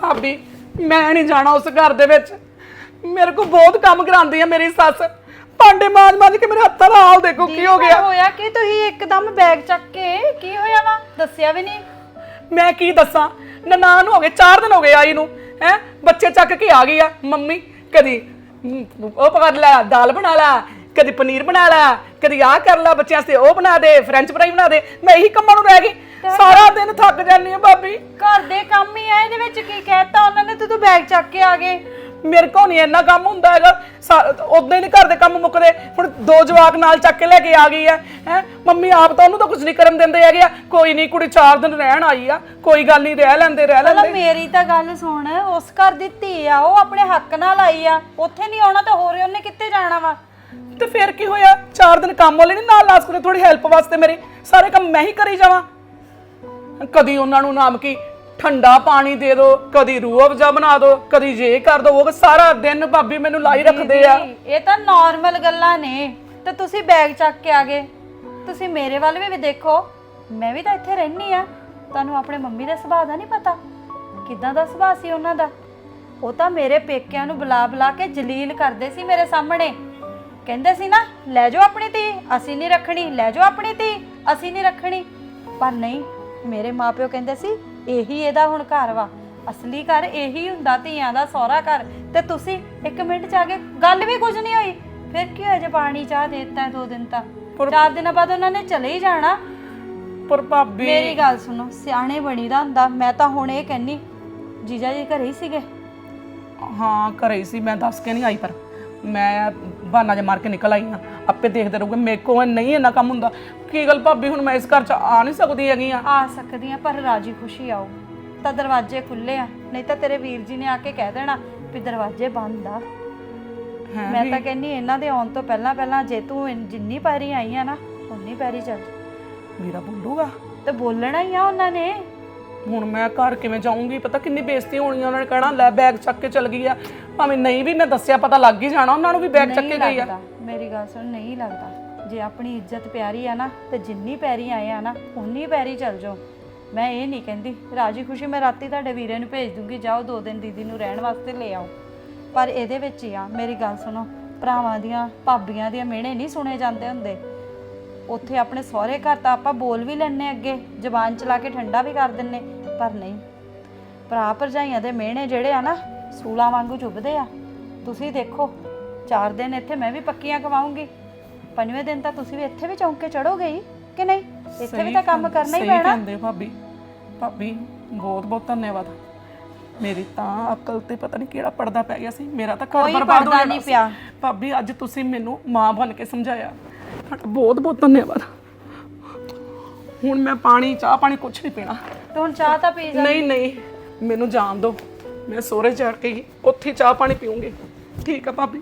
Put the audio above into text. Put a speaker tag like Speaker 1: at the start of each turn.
Speaker 1: ਭਾਬੀ ਮੈਂ ਨਹੀਂ ਜਾਣਾ ਉਸ ਘਰ ਦੇ ਵਿੱਚ। ਮੇਰੇ ਕੋ ਬਹੁਤ ਕੰਮ ਕਰਾਉਂਦੀ ਆ ਮੇਰੀ ਸੱਸ। ਭਾਂਡੇ ਮਾਂਜ ਮਾਂਜ ਕੇ ਮੇਰੇ ਹੱਥਾਂ ਦਾ ਹਾਲ ਦੇਖੋ ਕੀ ਹੋ ਗਿਆ?
Speaker 2: ਹੋਇਆ? ਕਿ ਤੁਸੀਂ ਇੱਕਦਮ ਬੈਗ ਚੱਕ ਕੇ ਕੀ ਹੋਇਆ ਵਾ? ਦੱਸਿਆ ਵੀ ਨਹੀਂ?
Speaker 1: ਮੈਂ ਕੀ ਦੱਸਾਂ? ਨਨਾਣ ਹੋ ਗਏ 4 ਦਿਨ ਹੋ ਗਏ ਆਈ ਨੂੰ। ਹੈ? ਬੱਚੇ ਚੱਕ ਕੇ ਆ ਗਈ ਆ ਮੰਮੀ ਕਦੀ ਉਹ ਪਕਾ ਲੈ ਦਾਲ ਬਣਾ ਲੈ ਕਦੀ ਪਨੀਰ ਬਣਾ ਲੈ ਕਦੀ ਆਹ ਕਰ ਲੈ ਬੱਚਿਆਂ ਵਾਸਤੇ ਉਹ ਬਣਾ ਦੇ ਫ੍ਰੈਂਚ ਫਰਾਈ ਬਣਾ ਦੇ। ਮੈਂ ਇਹੀ ਕੰਮਾਂ ਨੂੰ ਰਹਿ ਗਈ। ਸਾਰਾ ਦਿਨ ਥੱਕ ਜਾਂਦੀ ਆ ਭਾਬੀ।
Speaker 2: ਘਰ ਦੇ ਕੰਮ ਹੀ ਆ ਇਹਦੇ ਵਿੱਚ ਕੀ ਕਹਿਤਾ ਉਹਨਾਂ ਨੇ? ਤੇ ਤੂੰ ਬੈਗ ਚੱਕ ਕੇ ਆ ਗਏ।
Speaker 1: ਮੇਰੇ ਕੋਲ ਨਹੀਂ ਇੰਨਾ ਕੰਮ ਹੁੰਦਾ ਹੈਗਾ। ਉਦੋਂ ਹੀ ਨਹੀਂ ਘਰ ਦੇ ਕੰਮ ਮੁੱਕਦੇ। ਹੁਣ ਦੋ ਜਵਾਕ ਨਾਲ ਚੱਕ ਕੇ ਲੈ ਕੇ ਆ ਗਈ ਹੈ ਹੈ? ਮੰਮੀ ਆਪ ਤਾਂ ਉਹਨੂੰ ਤਾਂ ਕੁਝ ਨਹੀਂ ਕਰਨ ਦਿੰਦੇ ਹੈਗੇ ਆ। ਕੋਈ ਨਹੀਂ ਕੁੜੀ 4 ਦਿਨ ਰਹਿਣ ਆਈ ਆ। ਕੋਈ ਗੱਲ ਨਹੀਂ ਰਹਿ ਲੈਂਦੇ ਰਹਿ
Speaker 2: ਪਹਿਲਾਂ
Speaker 1: ਲੈਂਦੇ।
Speaker 2: ਮੇਰੀ ਤਾਂ ਗੱਲ ਸੁਣ ਉਸ ਘਰ ਦੀ ਧੀ ਆ ਉਹ ਆਪਣੇ ਹੱਕ ਨਾਲ ਆਈ ਆ। ਉੱਥੇ ਨਹੀਂ ਆਉਣਾ ਤਾਂ ਹੋਰ ਉਹਨੇ ਕਿੱਥੇ ਜਾਣਾ ਵਾ?
Speaker 1: ਤੇ ਫਿਰ ਕੀ ਹੋਇਆ? 4 ਦਿਨ ਕੰਮ ਵਾਲੇ ਨਹੀਂ ਨਾਲ ਲਾਸ ਕੋਲੇ ਥੋੜੀ ਹੈਲਪ ਵਾਸਤੇ ਮੇਰੀ। ਸਾਰੇ ਕੰਮ ਮੈਂ ਹੀ ਕਰੀ ਜਾਵਾਂ। ਕਦੀ ਉਹਨਾਂ ਨੂੰ ਨਾਮ ਕੀ ਠੰਡਾ ਪਾਣੀ ਦੇ ਦਿਓ ਕਦੀ ਰੂਹ ਅਫਜ਼ਾ ਬਣਾ ਦਿਓ ਕਦੀ ਜੇ ਕਰ ਦਿਓ ਉਹ ਸਾਰਾ ਦਿਨ ਭਾਬੀ ਮੈਨੂੰ ਲਾਈ ਰੱਖਦੇ ਆ।
Speaker 2: ਦੀਦੀ, ਇਹ ਤਾਂ ਨਾਰਮਲ ਗੱਲਾਂ ਨੇ। ਤੇ ਤੁਸੀਂ ਬੈਗ ਚੱਕ ਕੇ ਆ ਗਏ। ਤੁਸੀਂ ਮੇਰੇ ਵੱਲ ਵੀ ਵੀ ਦੇਖੋ। ਮੈਂ ਵੀ ਤਾਂ ਇੱਥੇ ਰਹਿਣੀ ਆ। ਤੁਹਾਨੂੰ ਆਪਣੇ ਮੰਮੀ ਦਾ ਸੁਭਾਅ ਦਾ ਨਹੀਂ ਪਤਾ? ਕਿਦਾਂ ਦਾ ਸੁਭਾਅ ਸੀ ਉਹਨਾਂ ਦਾ? ਉਹ ਤਾਂ ਮੇਰੇ ਪੇਕਿਆਂ ਨੂੰ ਬੁਲਾ ਬੁਲਾ ਕੇ ਜਲੀਲ ਕਰਦੇ ਸੀ ਮੇਰੇ ਸਾਹਮਣੇ। ਕਹਿੰਦੇ ਸੀ ਨਾ ਲੈ ਜਾਓ ਆਪਣੀ ਧੀ ਅਸੀਂ ਨਹੀਂ ਰੱਖਣੀ ਲੈ ਜਾਓ ਆਪਣੀ ਧੀ ਅਸੀਂ ਨਹੀਂ ਰੱਖਣੀ। ਪਰ ਨਹੀਂ ਮੇਰੇ ਮਾਪਿਓ ਕਹਿੰਦੇ ਸੀ ਇਹੀ ਇਹਦਾ ਹੁਣ ਘਰ ਵਾ। ਅਸਲੀ ਘਰ ਇਹੀ ਹੁੰਦਾ ਧੀਆਂ ਦਾ ਸਹੁਰਾ ਘਰ। ਤੇ ਤੁਸੀਂ ਇੱਕ ਮਿੰਟ ਚ ਆ ਕੇ ਗੱਲ ਵੀ ਕੁਝ ਨਹੀਂ ਹੋਈ। ਫਿਰ ਕੀ ਹੋਇਆ ਜੇ ਪਾਣੀ ਚਾਹ ਦੇ ਦਿੱਤਾ ਦੋ ਦਿਨ ਤਾਂ? ਚਾਰ ਦਿਨਾਂ ਬਾਅਦ ਉਹਨਾਂ ਨੇ ਚਲੇ ਹੀ ਜਾਣਾ।
Speaker 1: ਪਰ ਭਾਬੀ
Speaker 2: ਮੇਰੀ ਗੱਲ ਸੁਣੋ ਸਿਆਣੇ ਬਣੀਦਾ ਹੁੰਦਾ। ਮੈਂ ਤਾਂ ਹੁਣ ਇਹ ਕਹਿੰਨੀ ਜੀਜਾ ਜੀ ਘਰੇ ਹੀ ਸੀਗੇ?
Speaker 1: ਹਾਂ ਘਰੇ ਹੀ ਸੀ। ਮੈਂ ਦੱਸ ਕੇ ਨਹੀਂ ਆਈ ਪਰ ਮੈਂ ਬਹਾਨਾ ਜਿਹਾ ਮਾਰ ਕੇ ਨਿਕਲ ਆਈ ਹਾਂ। ਆਪੇ ਦੇਖਦੇ ਰਹੋਗੇ ਮੇਰੇ ਕੋਲ ਨਹੀਂ ਇੰਨਾ ਕੰਮ ਹੁੰਦਾ। ਕੀ ਗੱਲ ਭਾਬੀ ਹੁਣ ਮੈਂ ਇਸ ਘਰ ਚ ਆ ਨਹੀਂ ਸਕਦੀ ਹੈਗੀ ਆ?
Speaker 2: ਆ ਸਕਦੀ ਆ ਪਰ ਰਾਜੀ ਖੁਸ਼ੀ ਆਓ ਤਾਂ ਦਰਵਾਜ਼ੇ ਖੁੱਲੇ ਆ ਨਹੀਂ ਤਾਂ ਤੇਰੇ ਵੀਰ ਜੀ ਨੇ ਆ ਕੇ ਕਹਿ ਦੇਣਾ ਵੀ ਦਰਵਾਜ਼ੇ ਬੰਦ ਆ।
Speaker 1: ਹੈਂ
Speaker 2: ਮੈਂ ਤਾਂ ਕਹਿੰਨੀ ਇਹਨਾਂ ਦੇ ਆਉਣ ਤੋਂ ਪਹਿਲਾਂ ਪਹਿਲਾਂ ਜੇ ਤੂੰ ਇਨ- ਜਿੰਨੀ ਪੈਰੀ ਆਈ ਆ ਨਾ ਉਨੀ ਪੈਰੀ ਚੱਲ।
Speaker 1: ਵੀਰਾ ਬੋਲੂਗਾ?
Speaker 2: ਤੇ ਬੋਲਣਾ ਹੀ ਆ ਉਹਨਾਂ ਨੇ।
Speaker 1: ਹੁਣ ਮੈਂ ਘਰ ਕਿਵੇਂ ਜਾਊਂਗੀ? ਪਤਾ ਕਿੰਨੀ ਬੇਇੱਜ਼ਤੀ ਹੋਣੀ ਆ ਉਹਨਾਂ ਨੇ ਕਹਿਣਾ, ਲੈ ਬੈਗ ਚੱਕ ਕੇ ਚਲ ਗਈ ਆ। ਭਾਵੇਂ ਨਹੀਂ ਵੀ ਮੈਂ ਦੱਸਿਆ ਪਤਾ ਲੱਗ ਹੀ ਜਾਣਾ, ਉਹਨਾਂ ਨੂੰ ਵੀ ਬੈਗ ਚੱਕ ਕੇ
Speaker 2: ਨਹੀਂ
Speaker 1: ਗਈ ਆ।
Speaker 2: ਲੱਗਦਾ, ਮੇਰੀ ਗੱਲ ਸੁਣ, ਨਹੀਂ ਲੱਗਦਾ। ਜੇ ਆਪਣੀ ਇੱਜ਼ਤ ਪਿਆਰੀ ਆ ਨਾ, ਤੇ ਜਿੰਨੀ ਪੈਰੀ ਆਏ ਆ ਨਾ ਉਨੀ ਪੈਰੀ ਚੱਲ ਜਾਓ। ਮੈਂ ਇਹ ਨਹੀਂ ਕਹਿੰਦੀ, ਰਾਜੀ ਖੁਸ਼ੀ ਮੈਂ ਰਾਤੀ ਤੁਹਾਡੇ ਵੀਰੇ ਨੂੰ ਭੇਜ ਦੂੰਗੀ, ਜਾਓ ਦੋ ਦਿਨ ਦੀਦੀ ਨੂੰ ਰਹਿਣ ਵਾਸਤੇ ਲੈ ਆਓ। ਪਰ ਇਹਦੇ ਵਿੱਚ ਹੀ ਆ, ਮੇਰੀ ਗੱਲ ਸੁਣੋ, ਭਰਾਵਾਂ ਦੀਆਂ, ਭਾਬੀਆਂ ਦੀਆਂ ਮਿਹਣੇ ਨਹੀਂ ਸੁਣੇ ਜਾਂਦੇ ਹੁੰਦੇ। ਉੱਥੇ ਆਪਣੇ ਸਹੁਰੇ ਘਰ ਤਾਂ ਆਪਾਂ ਬੋਲ ਵੀ ਲੈਣੇ ਅੱਗੇ, ਜ਼ਬਾਨ ਚਲਾ ਕੇ ਠੰਡਾ ਵੀ ਕਰ ਦਿੰਨੇ ਪਰ ਨਹੀਂ। ਭਰਾ ਭਰਜਾਈਆਂ ਦੇ ਮਿਹਣੇ ਜਿਹੜੇ ਆ ਨਾ ਸੂਲਾਂ ਵਾਂਗੂ ਚੁੱਭਦੇ ਆ। ਤੁਸੀਂ ਦੇਖੋ ਚਾਰ ਦਿਨ ਇੱਥੇ ਮੈਂ ਵੀ ਪੱਕੀਆਂ ਕਮਾਉਂਗੀ ਪੰਜਵੇਂ ਦਿਨ ਤਾਂ ਤੁਸੀਂ ਵੀ ਇੱਥੇ ਵੀ ਚੌਂਕੇ ਚੜੋਗੇ ਹੀ ਕਿ ਨਹੀਂ? ਇੱਥੇ ਵੀ ਤਾਂ ਕੰਮ ਕਰਨਾ ਹੀ
Speaker 1: ਸਹੀ
Speaker 2: ਪੈਣਾ।
Speaker 1: ਕਹਿੰਦੇ ਭਾਬੀ। ਭਾਬੀ ਬਹੁਤ ਬਹੁਤ ਧੰਨਵਾਦ। ਮੇਰੀ ਤਾਂ ਅਕਲ ਤੇ ਪਤਾ ਨਹੀਂ ਕਿਹੜਾ ਪਰਦਾ ਪੈ ਗਿਆ ਸੀ। ਮੇਰਾ ਤਾਂ ਘਰ
Speaker 2: ਕੋਈ
Speaker 1: ਬਰਬਾਦ ਹੋ
Speaker 2: ਪਰਦਾ ਨਹੀਂ। ਪਿਆ।
Speaker 1: ਭਾਬੀ ਅੱਜ ਤੁਸੀਂ ਮੈਨੂੰ ਮਾਂ ਬਣ ਕੇ ਸਮਝਾਇਆ। ਤੁਹਾਡਾ ਬਹੁਤ ਬਹੁਤ ਧੰਨਵਾਦ। ਹੁਣ ਮੈਂ ਪਾਣੀ ਚਾਹ ਪਾਣੀ ਕੁਝ ਨਹੀਂ ਪੀਣਾ।
Speaker 2: ਤੇ ਹੁਣ ਚਾਹ ਤਾਂ ਪੀ ਜਾ
Speaker 1: ਨਹੀਂ ਨਹੀਂ, ਮੈਨੂੰ ਜਾਣ ਦਿਓ ਮੈਂ ਸੋਹਰੇ ਜਾ ਕੇ ਹੀ ਉੱਥੇ ਚਾਹ ਪਾਣੀ ਪੀਉਂਗੀ ਠੀਕ ਆ ਭਾਬੀ।